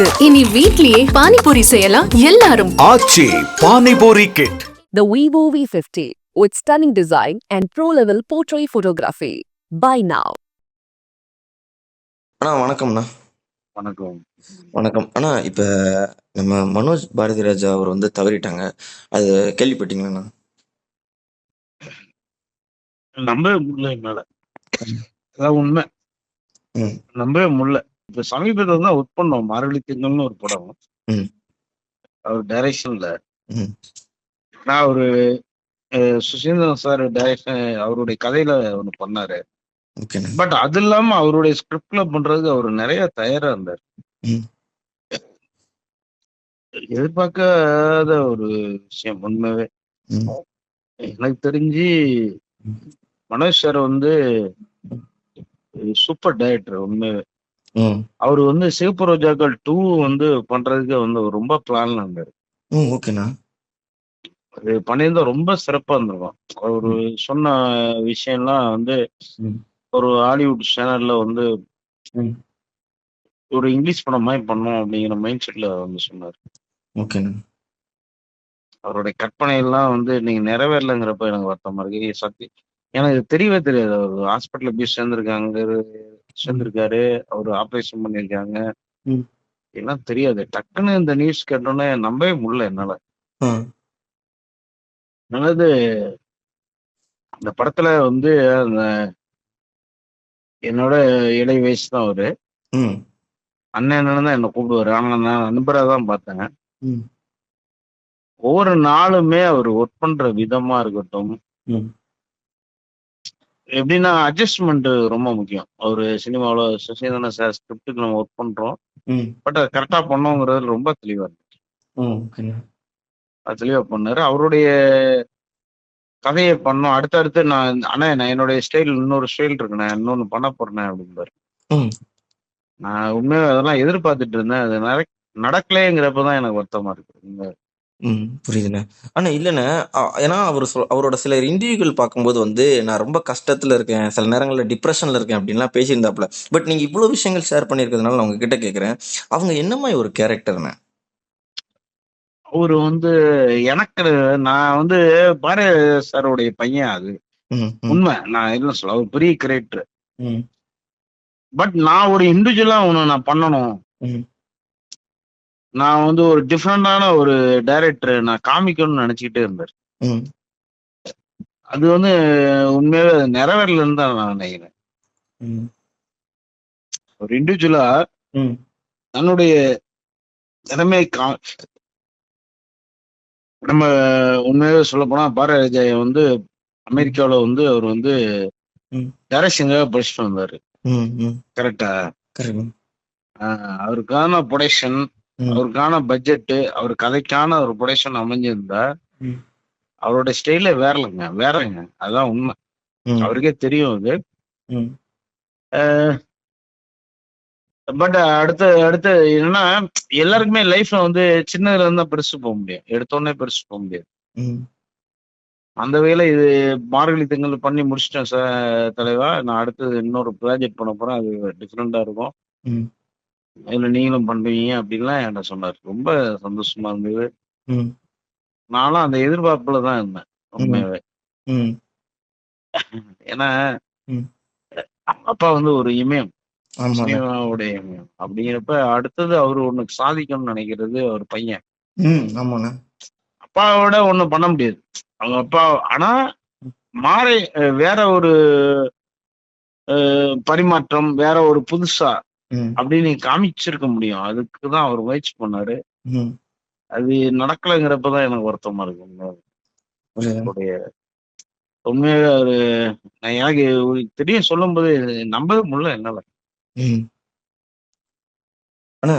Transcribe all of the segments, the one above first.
இருக்கு. இனி வீட்லயே பானிபூரி செய்யலாம். எல்லாரும். Aachi panipuri kit The Vivo V50 with stunning design and pro-level portrait photography. Buy now. அண்ணா வணக்கம்ண்ணா. வணக்கம். வணக்கம். அண்ணா இப்போ நம்ம மனோஜ் பாரதி ராஜா அவர் வந்து தவறிட்டாங்க. அது கேள்விப்பட்டீங்களாண்ணா? நம்பவே முடியல என்னால. அதான் உண்மை. நம்பவே முடியல. இப்ப சமீபத்தில் தான் ஒர்க் பண்ணோம் மார்கழி திங்கள்னு ஒரு படம். அவர் டைரக்ஷன்ல நான் ஒரு சுசீந்திரன் சார் டைரக்ஷன் அவருடைய கதையில ஒண்ணு பண்ணாரு. பட் அது இல்லாம அவருடைய ஸ்கிரிப்ட்ல பண்றதுக்கு அவர் நிறைய தயாரா இருந்தார். எதிர்பார்க்காத ஒரு விஷயம் உண்மையாவே. ம். எனக்கு தெரிஞ்சு மனோஜ் சார் வந்து சூப்பர் டைரக்டர் உண்மையாவே. ம் அவர் வந்து சிவப்பு ரோஜாக்கள் டூ வந்து பண்றதுக்கு வந்து ரொம்ப பிளான்ல இருந்தாரு. ஓகேண்ணா. அது பண்ணியிருந்தா ரொம்ப சிறப்பா இருந்திருக்கும். அவரு சொன்ன விஷயம்லாம் வந்து ஒரு ஹாலிவுட் சேனல்ல வந்து ஒரு இங்கிலீஷ் படம் மாதிரி பண்ணோம் அப்படிங்கிற மைண்ட் செட்ல வந்து சொன்னார். ஓகேண்ணா. அவருடைய கற்பனை எல்லாம் வந்து நீங்க நிறைவேறலைங்கிறப்ப எனக்கு வருத்தமா இருக்கு. சக்தி எனக்கு தெரியவே தெரியாது. அவர் ஹாஸ்பிட்டல்ல போய் சேர்ந்திருக்காங்க சேர்ந்திருக்காரு. அவர் ஆபரேஷன் பண்ணியிருக்காங்க. ம். எல்லாம் தெரியாது. டக்குன்னு இந்த நியூஸ் கேட்டோன்னே நம்பவே முடியல என்னால. நல்லது அந்த படத்துல வந்து அந்த என்னோட இடை வயசு தான் அவரு. அண்ணன் தான் என்னை கூப்பிடுவாரு. ஆனா நான் நண்பரா தான் பார்த்தேன். ஒவ்வொரு நாளுமே அவர் ஒர்க் பண்ற விதமா இருக்கட்டும். எப்படின்னா அட்ஜஸ்ட்மெண்ட் ரொம்ப முக்கியம். ஒரு சினிமாவில் சுசீந்திரன் சார் ஸ்கிரிப்டுக்கு நம்ம ஒர்க் பண்றோம். பட் அதை கரெக்டா பண்ணோங்கிறது ரொம்ப தெளிவா ஓகேண்ணா அது தெளிவா பண்ணாரு. அவருடைய கதையை பண்ணோம். அடுத்தடுத்து நான் அண்ணா நான் என்னுடைய ஸ்டைல் இன்னொரு ஸ்டைல் இருக்கு. நான் இன்னொன்னு பண்ண போறேன் அப்படிம்பாரு. நான் உண்மையாக அதெல்லாம் எதிர்பார்த்துட்டு இருந்தேன். அது நடக் நடக்கலைங்கிறப்ப தான் எனக்கு வருத்தமா இருக்கு. ம் புரியுதுண்ணே அண்ணா இல்லைண்ணே அ- ஏன்னா அவர் சொல் அவரோட சில இன்டர்வியூகள் பார்க்கும்போது வந்து நான் ரொம்ப கஷ்டத்தில் இருக்கேன் சில நேரங்களில் டிப்ரெஷனில் இருக்கேன் அப்படின்லாம் பேசியிருந்தாப்புல. பட் நீங்கள் இவ்வளோ விஷயங்கள் ஷேர் பண்ணியிருக்கிறதுனால நான் உங்ககிட்ட கேட்குறேன். அவங்க என்ன ஒரு கேரக்டர்ண்ணே அவரு வந்து எனக்கு நான் வந்து பாரதி சாருடைய பையன் அது. ம் ம். உண்மை. நான் என்ன சொல்ல அவர் பெரிய கிரியேட்டர் ம். பட் நான் ஒரு இண்டிவிஜுவலா ஒன்று நான் பண்ணணும். ம். நான் வந்து ஒரு டிஃப்ரெண்டான ஒரு டைரக்டர் நான் காமிக்கணும்னு நினைச்சுக்கிட்டே இருந்தேன். ம். அது வந்து உண்மையாவே அது நிறைவேறலன்னு தான் நான் நினைக்கிறேன். ஒரு இண்டிவிஜுவலா தன்னுடைய திறமை கா நம்ம உண்மையாவே சொல்ல போனா பாரதி ராஜாயை வந்து அமெரிக்காவில் வந்து அவர் வந்து டைரக்ஷனுக்காக படிச்சுட்டு வந்தாரு. கரெக்டா அவருக்கான ப்ரொடக்ஷன் அவருக்கான பட்ஜெட் அவர் கதைக்கான ஒரு ப்ரொடக்ஷன் அமைஞ்சிருந்தா அவரோட ஸ்டைலே வேறலைங்க வேறங்க அதான் உண்மை. அவருக்கே தெரியும் அது. பட் அடுத்து அடுத்து என்னன்னா எல்லாருக்குமே லைஃப்ல வந்து சின்னதுல இருந்தா பெருசு போக முடியும் எடுத்தோடனே பெருசு போக முடியாது. அந்த வகையில இது மார்கழி திங்கள் பண்ணி முடிச்சிட்டேன் சார் தலைவா. நான் அடுத்தது இன்னொரு ப்ராஜெக்ட் பண்ண போறேன். அது டிஃப்ரெண்டா இருக்கும். அதுல நீங்களும் பண்ணுவீங்க அப்படின்லாம் என்கிட்ட சொன்னார். ரொம்ப சந்தோஷமா இருந்தது. நானும் அந்த எதிர்பார்ப்புல தான் இருந்தேன் உண்மையாவே. ஏன்னா அப்பா வந்து ஒரு இமயம் சினிமாவுடைய இமயம். அப்படிங்கிறப்ப அடுத்தது அவர் ஒண்ணு சாதிக்கணும்னு நினைக்கிறது அவர் பையன். அப்பாவோட ஒண்ணும் பண்ண முடியாது. அவங்க அப்பா ஆனா மாறி வேற ஒரு பரிமாற்றம் வேற ஒரு புதுசா அப்படின்னு காமிச்சிருக்க முடியும். அதுக்கு தான் அவர் முயற்சி பண்ணாரு. அது நடக்கலைங்கிறப்ப தான் எனக்கு வருத்தமா இருக்கு. உண்மையாவே அவரு நான் எனக்கு ஒரு தெரியும் சொல்லும்போது நம்பவே முடியல என்னால.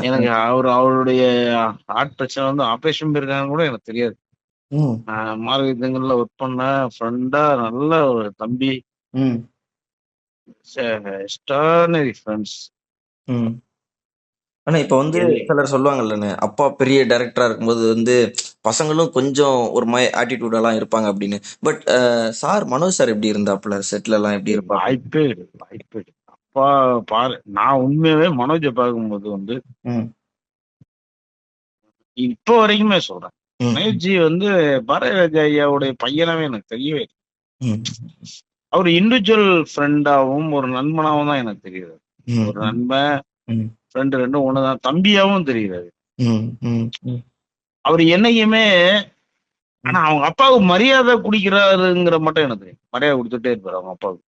எனக்கு அவர் அவருடைய ஹார்ட் பிரச்சனை வந்து ஆபரேஷன் போயிருக்காங்க கூட எனக்கு தெரியாது. நான் மார்கெட்டுங்கள்ல ஒர்க் பண்ண ஃப்ரெண்டா நல்ல ஒரு தம்பி. ம். எக்ஸ்ட்ரானரி ஃப்ரெண்ட்ஸ் ம். ஆனா இப்ப வந்து சிலர் சொல்லுவாங்கல்லண்ணே அப்பா பெரிய டைரக்டரா இருக்கும்போது வந்து பசங்களும் கொஞ்சம் ஒரு மாதிரி ஆட்டிடியூடெல்லாம் இருப்பாங்க அப்படின்னு. பட் சார் மனோஜ் சார் எப்படி இருந்தாப்புல? செட்ல எல்லாம் எப்படி இருப்பாங்க? வாய்ப்பே கிடையாது வாய்ப்பே கிடையாது அப்பா பாரு நான் உண்மையாவே மனோஜை பார்க்கும்போது வந்து ம். இப்போ வரைக்குமே சொல்றேன். ம், மனோஜ் வந்து பாரதிராஜா ஐயாவுடைய பையனாவே எனக்கு தெரியவே இல்லை. ம், அவர் இண்டிவிஜுவல் ஃப்ரெண்டாவும் ஒரு நண்பனாவும் தான் எனக்கு தெரியுது. ஒரு நண்பன். ஃப்ரெண்டு ரெண்டும் ஒண்ணுதான். தம்பியாவும் ம். அவர் என்னைக்குமே ஆனா அவங்க அப்பாவுக்கு மரியாதை குடிக்கிறாருங்கிற மட்டும் எனக்கு தெரியும். மரியாதை கொடுத்துட்டே இருப்பாரு அவங்க அப்பாவுக்கு.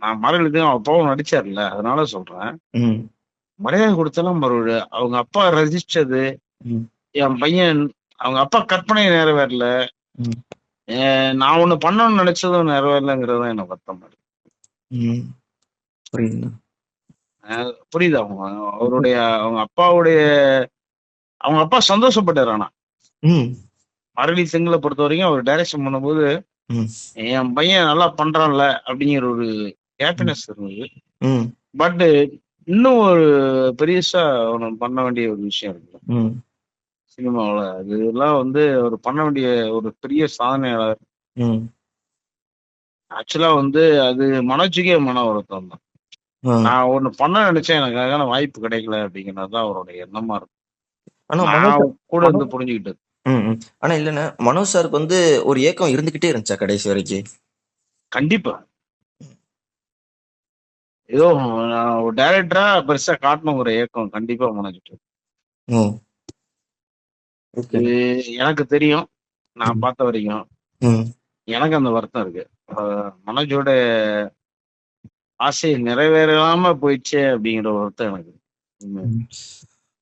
நான் அவங்க அப்பாவும் நடிச்சார்ல. அதனால சொல்றேன். மரியாதை கொடுத்தாலும் மறுபடி அவங்க அப்பா ரசிச்சது. என் பையன் அவங்க அப்பா கற்பனை நிறைவேறல. நான் ஒண்ணு பண்ணணும்னு நினைச்சதும் நிறைவேறலங்கிறது தான் எனக்கு வருத்தமா. இருக்கு புரியுதுண்ணா. புரியுது அவங்க. அவருடைய அவங்க அப்பாவுடைய அவங்க அப்பா சந்தோஷப்பட்டாரு ஆனா மரளி செங்கலை பொறுத்த வரைக்கும் அவர் டைரக்ஷன் பண்ணும்போது. என் பையன் நல்லா பண்றான்ல அப்படிங்கிற ஒரு ஹாப்பினஸ் இருந்தது. பட் இன்னும் ஒரு பெரியசா அவனை பண்ண வேண்டிய ஒரு விஷயம் இருக்கு. சினிமாவில். அது எல்லாம் வந்து அவர் பண்ண வேண்டிய ஒரு பெரிய சாதனையாளர். ஆக்சுவலா வந்து அது மனோஜுக்கே மன வருத்தம் தான். நான் ஒண்ணு பண்ண நினைச்சேன் எனக்கு அதுக்கான வாய்ப்பு கிடைக்கல அப்படிங்கிறது தான் அவருடைய எண்ணமா இருக்கும் ஆனா மனோஜ் கூட இருந்து ம். ஆனா இல்லண்ணே மனோஜ் சாருக்கு வந்து ஒரு ஏக்கம் இருந்துகிட்டே இருந்துச்சா கடைசி வரைக்கும்? கண்டிப்பா. ஏதோ ஒரு டைரக்டரா பெருசா காட்டணுங்கிற ஏக்கம் கண்டிப்பா மனோஜிட்டு ம். ஓகே இது எனக்கு தெரியும். நான் பார்த்த வரைக்கும். எனக்கு அந்த வருத்தம் இருக்கு. மனோஜோட ஆசை நிறைவேறாம போயிடுச்சே அப்படிங்கிற ஒரு வருத்தம் எனக்கு. உண்மை.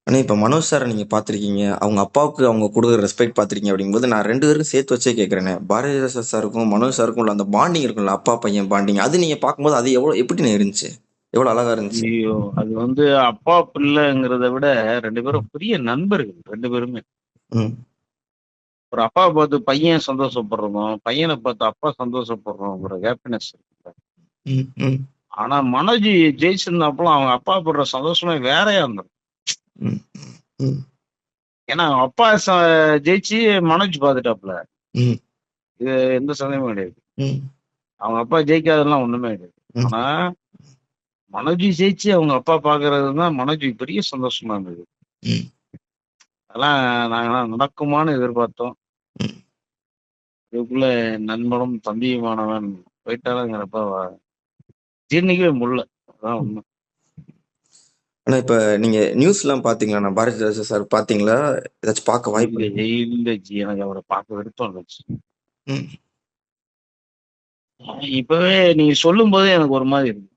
ஆனா இப்ப மனோஜ் சாரை நீங்க பாத்திருக்கீங்க அவங்க அப்பாவுக்கு அவங்க கொடுக்குற ரெஸ்பெக்ட் பாத்திருக்கீங்க அப்படிங்கும்போது நான் ரெண்டு பேருக்கும் சேர்த்து வச்சே கேட்கறேனே. பாரதிதாச சாருக்கும் மனோஜ் சாருக்கும் உள்ள அந்த பாண்டிங் இருக்கும்ல அப்பா பையன் பாண்டிங் அது நீங்க பார்க்கும்போது அது எவ்வளவு எப்படி இருந்துச்சு? எவ்வளவு அழகா இருந்துச்சு? ஐயோ அது வந்து அப்பா பிள்ளைங்கிறத விட ரெண்டு பேரும் பெரிய நண்பர்கள் ரெண்டு பேருமே. ம், ஒரு அப்பா பார்த்து பையன் சந்தோஷப்படுறதும் பையனை பார்த்து அப்பா சந்தோஷப்படுறோங்கிற ஹாப்பினஸ் இருக்கு ம், ம், ஆனா மனோஜ் ஜெயிச்சிருந்தாப்புல அவங்க அப்பா படுற சந்தோஷமே வேறையா இருந்தது ஏன்னா அவங்க அப்பா ஜெயிச்சு மனோஜ் பார்த்துட்டாப்புல ம். இது எந்த சந்தேகமும் கிடையாது அவங்க அப்பா ஜெயிக்காதெல்லாம் ஒண்ணுமே கிடையாது. ஆனா மனோஜ் ஜெயிச்சு அவங்க அப்பா பாக்குறது தான் மனோஜ் பெரிய சந்தோஷமா இருந்தது. அதெல்லாம் நாங்கெல்லாம் நடக்குமான்னு எதிர்பார்த்தோம். இதுக்குள்ள நண்பனும் தம்பியுமானவன் போயிட்டாலுங்கிறப்ப ஜீர்ணிக்கவே முடியல. அதான் உண்மை. ஆனா இப்ப நீங்க நியூஸ் எல்லாம் பாத்தீங்களா? நான் பாரதிதாச சார் பாத்தீங்களா? ஏதாச்சும் பார்க்க வாய்ப்பு இல்ல ஜி. எனக்கு அவரை பார்க்க விருப்பம் இருந்துச்சு. இப்பவே நீங்க சொல்லும் போதே எனக்கு ஒரு மாதிரி இருக்கு.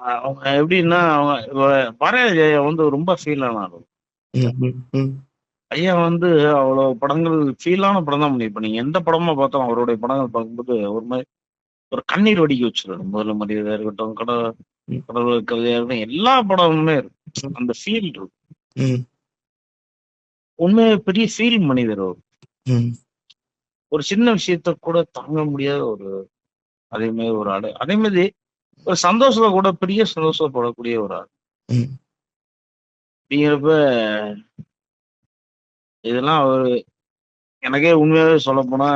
அவங்க எப்படின்னா அவங்க பாரதிராஜா ஐயா வந்து ரொம்ப ஃபீல் ஆனாரு ம், ம், ம், ஐயா வந்து அவ்வளவு படங்கள் ஃபீலான படம் தான் பண்ணி இப்ப நீங்க எந்த படமா பார்த்தாலும் அவருடைய படங்கள் பார்க்கும்போது ஒரு மாதிரி ஒரு கண்ணீர் வடிக்க வச்சிருக்காரு முதல்ல மரியாதை இருக்கட்டும் கடவுள் ம். கடவுள் கவிதையா இருக்கட்டும் எல்லா படமுமே இருக்கு அந்த ஃபீல் இருக்கு ம், உண்மையாக பெரிய ஃபீல் மனிதர் அவர் ஒரு சின்ன விஷயத்த கூட தாங்க முடியாத ஒரு அதே மாதிரி ஒரு ஆளு அதே மாதிரி ஒரு சந்தோஷத்துல கூட பெரிய சந்தோஷப்படக்கூடிய ஒரு ம். அப்படிங்கிறப்ப இதெல்லாம் அவர் எனக்கே உண்மையாவே சொல்ல போனா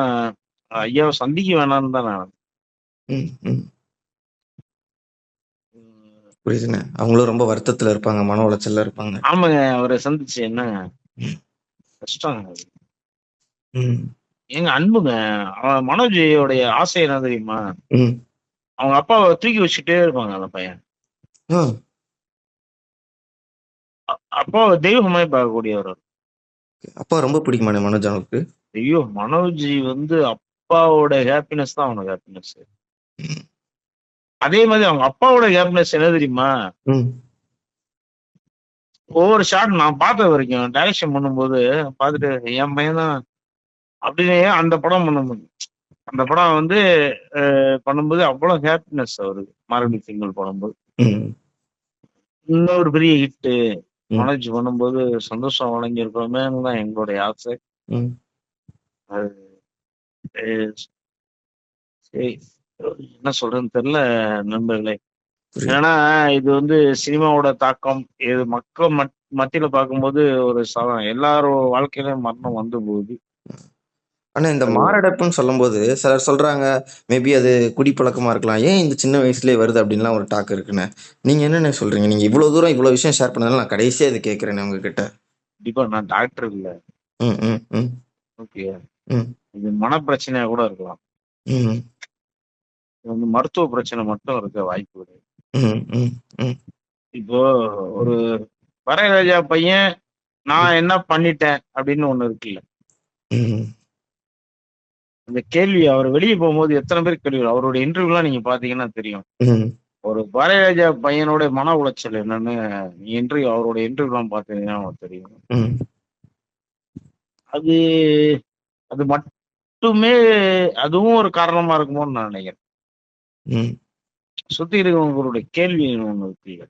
ஐயாவை சந்திக்க வேணாம்னு தான் நான். புரியுதுண்ணே அவங்களும் ரொம்ப வருத்தத்துல இருப்பாங்க மன உளைச்சல்ல இருப்பாங்க. ஆமாங்க அவரை சந்திச்சு என்ன ம். கஷ்டம் எங்க அன்புங்க அவன் மனோஜோடைய ஆசை என்ன தெரியுமா. அவங்க அப்பாவை தூக்கி வச்சுட்டே இருப்பாங்க அந்த பையன். அப்பாவை தெய்வமாய் பார்க்கக்கூடியவர் அப்பா ரொம்ப பிடிக்குமாண்ணே மனோஜ் அவனுக்கு? ஐயோ மனோஜ் வந்து அப்பாவோட ஹாப்பினஸ் தான் அவனுக்கு ஹாப்பினஸ். அதே மாதிரி அவங்க அப்பாவோட ஹாப்பினஸ் என்ன தெரியுமா? ஒவ்வொரு ஷாட் நான் பார்த்த வரைக்கும் டைரக்ஷன் பண்ணும்போது பார்த்துட்டு என் பையன் தான் அப்படின்னு அந்த படம் பண்ணும்போது அந்த படம் வந்து பண்ணும்போது அவ்வளோ ஹாப்பினஸ் அவருக்கு. மாரபி சிங்கிள் பண்ணும்போது. இன்னொரு பெரிய ஹிட்டு. மனோஜ் பண்ணும்போது சந்தோஷம் வழங்கியிருக்கோமே தான் எங்களுடைய ஆசை. அஹ், சரி. என்ன சொல்றதுன்னு தெரியல நண்பர்களே. ஏன்னா இது வந்து சினிமாவோட தாக்கம். இது மக்கள் மத் மத்தியில பார்க்கும்போது ஒரு சவ எல்லாரும் வாழ்க்கையிலும் மரணம் வந்து போகுது. ஆனா இந்த மாரடைப்புன்னு சொல்லும்போது சிலர் சொல்றாங்க மேபி அது குடிப்பழக்கமா இருக்கலாம். ஏன் இந்த சின்ன வயசுலயே வருது? அப்படின்லாம் ஒரு டாக் இருக்குண்ணே நீங்க என்னென்ன சொல்றீங்க? நீங்க இவ்வளவு தூரம் இவ்வளவு விஷயம் ஷேர் பண்ணதால நான் கடைசியா இது கேட்கறேன் உங்ககிட்ட. கண்டிப்பா நான் டாக்டர் இல்ல. ம் ம் ம். ஓகே. ம். இது மனப்பிரச்சனையா கூட இருக்கலாம். வந்து மருத்துவ பிரச்சனை மட்டும் இருக்க வாய்ப்பு கிடையாது. இப்போ ஒரு வரராஜா பையன் நான் என்ன பண்ணிட்டேன் அப்படின்னு ஒண்ணு இருக்குல்ல. அந்த கேள்வி அவர் வெளியே போகும்போது எத்தனை பேர் கேள்வி அவருடைய இன்டர்வியூலாம் நீங்க பாத்தீங்கன்னா தெரியும். ஒரு பாரதிராஜா பையனோட மன உளைச்சல் என்னன்னு இன்டர்வியூ அவருடைய இன்டர்வியூலாம் பார்த்தீங்கன்னா உங்களுக்கு தெரியும். அது அது மட்டுமே அதுவும் ஒரு காரணமா இருக்குமோன்னு நான் நினைக்கிறேன். சுத்தி இருக்கவங்களுடைய கேள்வி ஒண்ணு இருக்குல்ல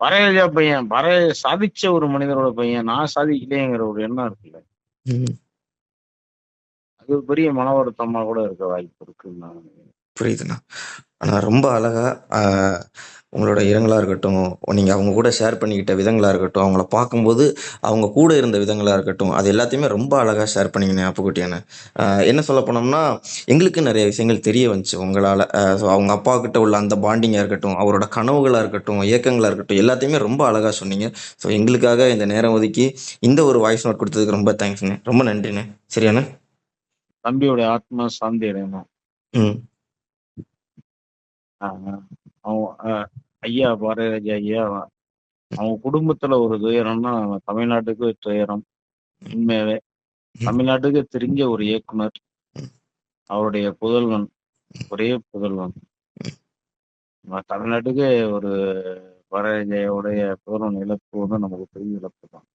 பரராஜா பையன் பர சாதிச்ச ஒரு மனிதரோட பையன் நான் சாதிக்கலையேங்கிற ஒரு எண்ணம் இருக்குல்ல. அது பெரிய மன வருத்தமா கூட இருக்க வாய்ப்பு இருக்குன்னு நான் புரியுதுண்ணா. ஆனா ரொம்ப அழகா ஆஹ், உங்களோட இரங்கலா இருக்கட்டும். நீங்க அவங்க கூட ஷேர் பண்ணிக்கிட்ட விதங்களா இருக்கட்டும். அவங்கள பார்க்கும்போது அவங்க கூட இருந்த விதங்களா இருக்கட்டும். அது எல்லாத்தையுமே ரொம்ப அழகா ஷேர் பண்ணிக்கினேன் அப்புக்குட்டியான என்ன சொல்ல போனோம்னா எங்களுக்கு நிறைய விஷயங்கள் தெரிய வந்துச்சு உங்களால. so அவங்க அப்பா கிட்ட உள்ள அந்த பாண்டிங்கா இருக்கட்டும் அவரோட கனவுகளா இருக்கட்டும் இயக்கங்களா இருக்கட்டும் எல்லாத்தையுமே ரொம்ப அழகா சொன்னீங்க. ஸோ எங்களுக்காக இந்த நேரம் ஒதுக்கி இந்த ஒரு வாய்ஸ் நோட் கொடுத்ததுக்கு ரொம்ப தேங்க்ஸ்ண்ணே ரொம்ப நன்றிண்ணே சரியாண்ணே? தம்பியோட ஆத்மா சாந்தி அடையணும். ம். அவன் ஐயா பாரதிராஜா ஐயா. அவங்க குடும்பத்துல ஒரு துயரம்னா நம்ம தமிழ்நாட்டுக்கு துயரம் உண்மையாவே. தமிழ்நாட்டுக்கு தெரிஞ்ச ஒரு இயக்குனர் அவருடைய புதல்வன் ஒரே புதல்வன். தமிழ்நாட்டுக்கு ஒரு பாரதிராஜாவுடைய புதல்வன் இழப்பு வந்து நமக்கு பெரிய இழப்பு தான்.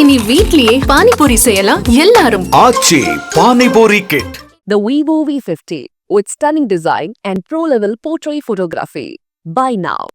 இனி வீட்லயே பானிபூரி செய்யலாம். எல்லாரும் Aachi panipuri kit. The Vivo V50 with stunning design and pro level portrait photography. Buy now.